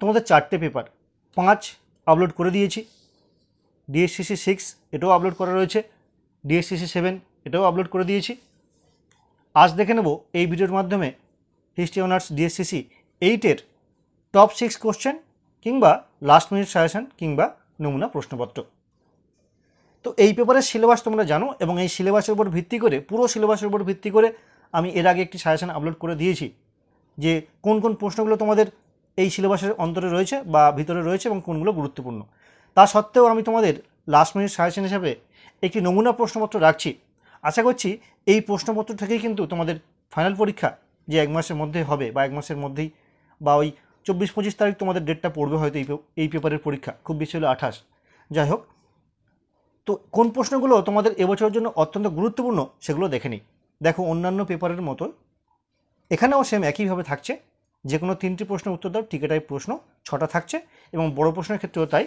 তোমাদের চারটে পেপার পাঁচ আপলোড করে দিয়েছি। ডিএসসিসি সিক্স এটাও আপলোড করা রয়েছে। ডিএসসিসি সেভেন এটাও আপলোড করে দিয়েছি। আজ দেখে নেব এই ভিডিওর মাধ্যমে হিস্ট্রি অনার্স ডিএসসিসি এইটের টপ সিক্স কোশ্চেন কিংবা লাস্ট মিনিট সাজেশন কিংবা নমুনা প্রশ্নপত্র। তো এই পেপারের সিলেবাস তোমরা জানো এবং এই সিলেবাসের উপর ভিত্তি করে, পুরো সিলেবাসের উপর ভিত্তি করে আমি এর আগে একটি সাজেশন আপলোড করে দিয়েছি যে কোন কোন প্রশ্নগুলো তোমাদের এই সিলেবাসের অন্তরে রয়েছে বা ভিতরে রয়েছে এবং কোনগুলো গুরুত্বপূর্ণ। তা সত্ত্বেও আমি তোমাদের লাস্ট মিনিট সাজেশন হিসাবে একটি নমুনা প্রশ্নপত্র রাখছি। আশা করছি এই প্রশ্নপত্র থেকেই কিন্তু তোমাদের ফাইনাল পরীক্ষা যে এক মাসের মধ্যে হবে বা এক মাসের মধ্যেই বা ওই চব্বিশ পঁচিশ তারিখ তোমাদের ডেটটা পড়বে হয়তো এই এই পেপারের পরীক্ষা। খুব বেশি হলো আঠাশ। যাই হোক, তো কোন প্রশ্নগুলো তোমাদের এবছরের জন্য অত্যন্ত গুরুত্বপূর্ণ সেগুলো দেখে নিই। দেখো অন্যান্য পেপারের মতো এখানেও সেম একইভাবে থাকছে। যে কোনো তিনটি প্রশ্নের উত্তর দাও, টিকেটাই প্রশ্ন ছটা থাকছে এবং বড় প্রশ্নের ক্ষেত্রেও তাই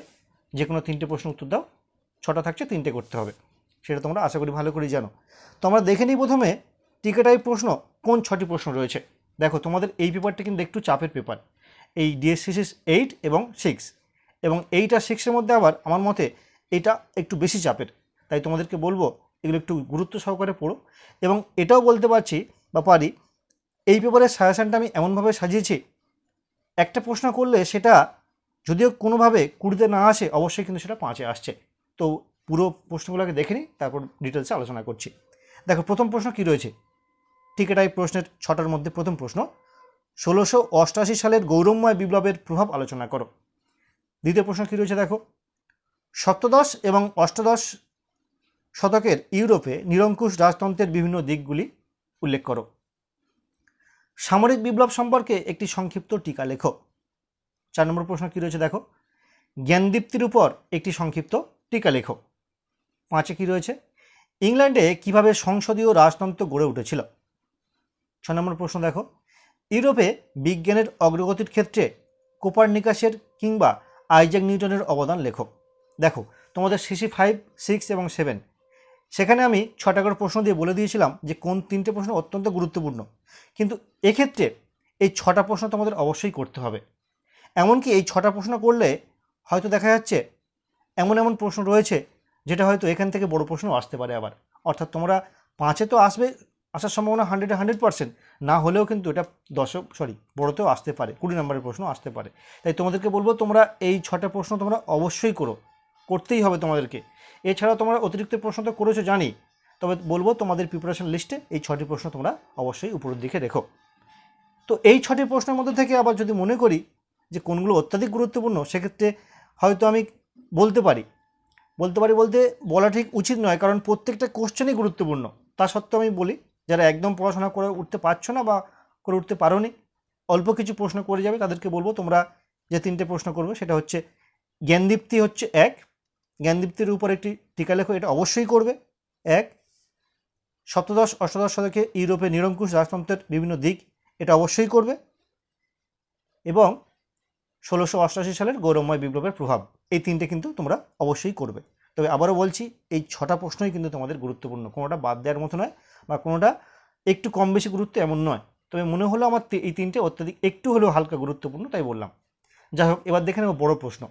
যে কোনো তিনটে প্রশ্নের উত্তর দাও, ছটা থাকছে, তিনটে করতে হবে। সেটা তোমরা আশা করি ভালো করেই জানো। তো আমরা দেখে নিই প্রথমে টিকেটাই প্রশ্ন কোন ছটি প্রশ্ন রয়েছে। দেখো, তোমাদের এই পেপারটা কিন্তু একটু চাপের পেপার। এই ডিএসসিসিস এইট এবং সিক্স। এবং এইট আর সিক্সের মধ্যে আবার আমার মতে এটা একটু বেশি চাপের। তাই তোমাদেরকে বলব, এগুলো একটু গুরুত্ব সহকারে পড়ো। এবং এটাও বলতে পারছি বা পারি এই পেপারের সাজেশানটা আমি এমনভাবে সাজিয়েছি, একটা প্রশ্ন করলে সেটা যদিও কোনোভাবে কুড়িতে না আসে, অবশ্যই কিন্তু সেটা পাঁচে আসছে। তো পুরো প্রশ্নগুলোকে দেখে নিই, তারপর ডিটেলসে আলোচনা করছি। দেখো, প্রথম প্রশ্ন কি রয়েছে? টিকেটাই প্রশ্নের ছটার মধ্যে প্রথম প্রশ্ন, ষোলোশো অষ্টাশি সালের গৌরবময় বিপ্লবের প্রভাব আলোচনা করো। দ্বিতীয় প্রশ্ন কী রয়েছে দেখো? সপ্তদশ এবং অষ্টাদশ শতকের ইউরোপে নিরঙ্কুশ রাজতন্ত্রের বিভিন্ন দিকগুলি উল্লেখ করো। সামরিক বিপ্লব সম্পর্কে একটি সংক্ষিপ্ত টিকা লেখো। চার নম্বর প্রশ্ন কী রয়েছে দেখো? জ্ঞানদীপ্তির উপর একটি সংক্ষিপ্ত টিকা লেখো। পাঁচে কী রয়েছে? ইংল্যান্ডে কীভাবে সংসদীয় রাজতন্ত্র গড়ে উঠেছিল? ছ নম্বর প্রশ্ন দেখো। ইউরোপে বিজ্ঞানের অগ্রগতির ক্ষেত্রে কোপার কোপারনিকাসের কিংবা আইজ্যাক নিউটনের অবদান লেখো। দেখো, তোমাদের সিসি ফাইভ সিক্স এবং সেভেন সেখানে আমি ছটা করে প্রশ্ন দিয়ে বলে দিয়েছিলাম যে কোন তিনটে প্রশ্ন অত্যন্ত গুরুত্বপূর্ণ। কিন্তু এক্ষেত্রে এই ছটা প্রশ্ন তোমাদের অবশ্যই করতে হবে। এমনকি এই ছটা প্রশ্ন করলে হয়তো দেখা যাচ্ছে এমন এমন প্রশ্ন রয়েছে যেটা হয়তো এখান থেকে বড় প্রশ্ন আসতে পারে আবার। অর্থাৎ তোমরা পাঁচে তো আসবে, আসার সম্ভাবনা হান্ড্রেডে হান্ড্রেড পার্সেন্ট না হলেও কিন্তু এটা দশ সরি বড়তেও আসতে পারে, কুড়ি নম্বরের প্রশ্ন আসতে পারে। তাই তোমাদেরকে বলব তোমরা এই ছটা প্রশ্ন তোমরা অবশ্যই করো। করতেই হবে তোমাদেরকে। এছাড়া তোমরা অতিরিক্ত প্রশ্ন তো করেছ, জানি। তবে বলব তোমাদের প্রিপারেশন লিস্টে এই ছটি প্রশ্ন তোমরা অবশ্যই উপরের দিকে রেখো। তো এই ছটি প্রশ্নের মধ্যে থেকে আবার যদি মনে করি যে কোনগুলো অত্যাধিক গুরুত্বপূর্ণ, সেক্ষেত্রে হয়তো আমি বলতে পারি। বলতে পারি বলতে বলা ঠিক উচিত নয়, কারণ প্রত্যেকটা কোশ্চেনই গুরুত্বপূর্ণ। তা সত্ত্বেও আমি বলি, যারা একদম পড়াশোনা করে উঠতে পারছ না বা করে উঠতে পারো পারোনি, অল্প কিছু প্রশ্ন করে যাবে, তাদেরকে বলব তোমরা যে তিনটে প্রশ্ন করবে, সেটা হচ্ছে জ্ঞানদীপ্তি হচ্ছে এক জ্ঞানদীপ্তির উপর একটি টিকা লেখো, এটা অবশ্যই করবে। এক, সপ্তদশ, অষ্টাদশ শতকে ইউরোপে নিরঙ্কুশ রাজতন্ত্রের বিভিন্ন দিক, এটা অবশ্যই করবে। এবং ষোলোশো অষ্টাশি সালের গৌরবময় বিপ্লবের প্রভাব, এই তিনটে কিন্তু তোমরা অবশ্যই করবে। তবে আবারও বলছি, এই ছটা প্রশ্নই কিন্তু তোমাদের গুরুত্বপূর্ণ। কোনোটা বাদ দেওয়ার মতো নয়, বা কোনোটা একটু কম বেশি গুরুত্ব এমন নয়। তবে মনে হলো আমার এই তিনটে অত্যাধিক, একটু হলেও হালকা গুরুত্বপূর্ণ, তাই বললাম। যাই হোক, এবার দেখে নেব বড় প্রশ্ন।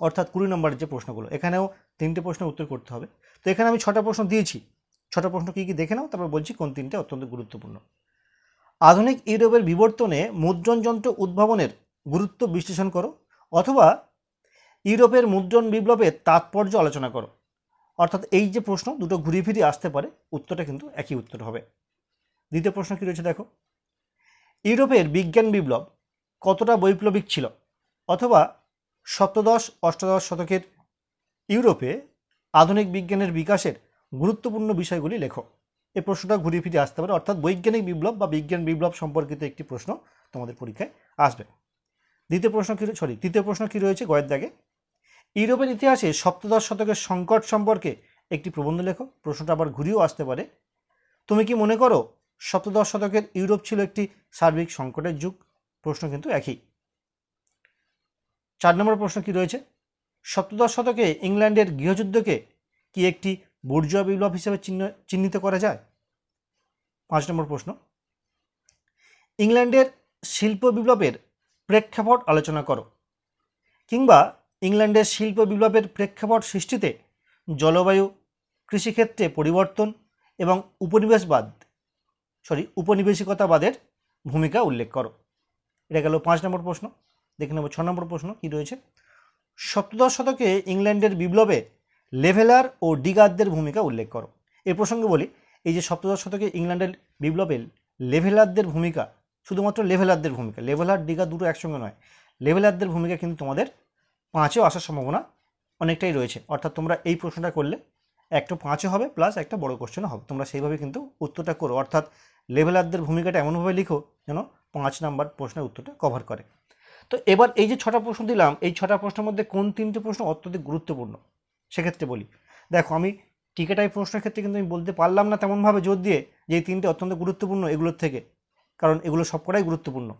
অর্থাৎ কুড়ি নম্বরের যে প্রশ্নগুলো, এখানেও তিনটে প্রশ্নের উত্তর করতে হবে। তো এখানে আমি ছটা প্রশ্ন দিয়েছি। ছটা প্রশ্ন কী কী দেখে নাও, তারপর বলছি কোন তিনটে অত্যন্ত গুরুত্বপূর্ণ। আধুনিক ইউরোপের বিবর্তনে মুদ্রণ যন্ত্র উদ্ভাবনের গুরুত্ব বিশ্লেষণ করো, অথবা ইউরোপের মুদ্রণ বিপ্লবের তাৎপর্য আলোচনা করো। অর্থাৎ এই যে প্রশ্ন, দুটো ঘুরিয়ে ফিরিয়ে আসতে পারে, উত্তরটা কিন্তু একই উত্তর হবে। দ্বিতীয় প্রশ্ন কী রয়েছে দেখো? ইউরোপের বিজ্ঞান বিপ্লব কতটা বৈপ্লবিক ছিল, অথবা সপ্তদশ, অষ্টাদশ শতকের ইউরোপে আধুনিক বিজ্ঞানের বিকাশের গুরুত্বপূর্ণ বিষয়গুলি লেখো। এই প্রশ্নটা ঘুরিয়ে ফিরে আসতে পারে। অর্থাৎ বৈজ্ঞানিক বিপ্লব বা বিজ্ঞান বিপ্লব সম্পর্কিত একটি প্রশ্ন তোমাদের পরীক্ষায় আসবে। দ্বিতীয় প্রশ্ন কী সরি তৃতীয় প্রশ্ন কী রয়েছে গয়ের দাগে ইউরোপের ইতিহাসে সপ্তদশ শতকের সংকট সম্পর্কে একটি প্রবন্ধ লেখো। প্রশ্নটা আবার ঘুরিয়েও আসতে পারে। তুমি কি মনে করো সপ্তদশ শতকের ইউরোপ ছিল একটি সার্বিক সংকটের যুগ? প্রশ্ন কিন্তু একই। চার নম্বর প্রশ্ন কি রয়েছে? সপ্তদশ শতকে ইংল্যান্ডের গৃহযুদ্ধকে কি একটি বুর্জোয়া বিপ্লব হিসেবে চিহ্ন, চিহ্নিত করা যায়? পাঁচ নম্বর প্রশ্ন। ইংল্যান্ডের শিল্প বিপ্লবের প্রেক্ষাপট আলোচনা করো। কিংবা ইংল্যান্ডের শিল্প বিপ্লবের প্রেক্ষাপট সৃষ্টিতে জলবায়ু, কৃষিক্ষেত্রে পরিবর্তন এবং উপনিবেশবাদ সরি উপনিবেশিকতাবাদের ভূমিকা উল্লেখ করো। এটা গেল পাঁচ নম্বর প্রশ্ন। দেখে নেব ছ নম্বর প্রশ্ন কী রয়েছে? সপ্তদশ শতকে ইংল্যান্ডের বিপ্লবে লেভেলার ও ডিগারদের ভূমিকা উল্লেখ করো। এ প্রসঙ্গে বলি, এই যে সপ্তদশ শতকে ইংল্যান্ডের বিপ্লবে লেভেলারদের ভূমিকা, শুধুমাত্র লেভেলারদের ভূমিকা, লেভেলার, ডিগার দুটো একসঙ্গে নয়, লেভেলারদের ভূমিকা কিন্তু তোমাদের পাঁচেও আসার সম্ভাবনা অনেকটাই রয়েছে। অর্থাৎ তোমরা এই প্রশ্নটা করলে একটা পাঁচে হবে প্লাস একটা বড় কোশ্চেনও হবে। তোমরা সেইভাবে কিন্তু উত্তরটা করো। অর্থাৎ লেভেলারদের ভূমিকাটা এমনভাবে লিখো যেন পাঁচ নাম্বার প্রশ্নের উত্তরটা কভার করে। তো এবার এই যে ছটা প্রশ্ন দিলাম, এই ছটা প্রশ্নের মধ্যে কোন তিনটে প্রশ্ন অত্যধিক গুরুত্বপূর্ণ? সেক্ষেত্রে বলি। দেখো, আমি টিকেটাই প্রশ্নের ক্ষেত্রে কিন্তু আমি বলতে পারলাম না তেমনভাবে জোর দিয়ে যে এই তিনটে অত্যন্ত গুরুত্বপূর্ণ এগুলোর থেকে, কারণ এগুলো সবকটাই গুরুত্বপূর্ণ।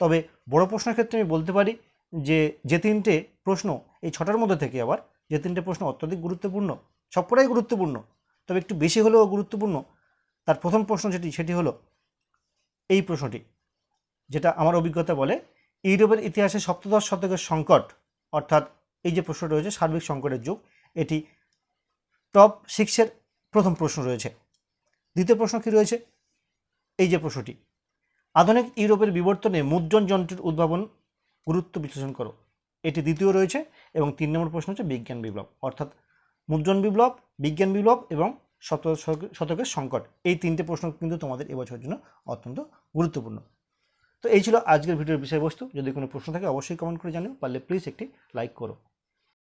তবে বড় প্রশ্নের ক্ষেত্রে আমি বলতে পারি যে যে তিনটে প্রশ্ন এই ছটার মধ্যে থেকে আবার, যে তিনটে প্রশ্ন অত্যধিক গুরুত্বপূর্ণ সবকটাই গুরুত্বপূর্ণ। তবে একটু বেশি হলেও গুরুত্বপূর্ণ, তার প্রথম প্রশ্ন যেটি, সেটি হলো এই প্রশ্নটি, যেটা আমার অভিজ্ঞতা বলে ইউরোপের ইতিহাসে সপ্তদশ শতকের সংকট, অর্থাৎ এই যে প্রশ্ন রয়েছে, সার্বিক সংকটের যুগ, এটি টপ সিক্সের প্রথম প্রশ্ন রয়েছে। দ্বিতীয় প্রশ্ন কী রয়েছে? এই যে প্রশ্নটি, আধুনিক ইউরোপের বিবর্তনে মুদ্রণ যন্ত্রের উদ্ভাবন গুরুত্ব বিশ্লেষণ করো। এটি দ্বিতীয় রয়েছে এবং তিন নম্বর প্রশ্ন হচ্ছে বিজ্ঞান বিপ্লব, অর্থাৎ মুদ্রণ বিপ্লব, বিজ্ঞান বিপ্লব এবং শতক- শতকের সংকট। এই তিনটে প্রশ্ন কিন্তু তোমাদের এবছরের জন্য অত্যন্ত গুরুত্বপূর্ণ। তো এই ছিল আজকের ভিডিওর বিষয়বস্তু। যদি কোনো প্রশ্ন থাকে, অবশ্যই কমেন্ট করে জানিও। পারলে প্লিজ একটি লাইক করো।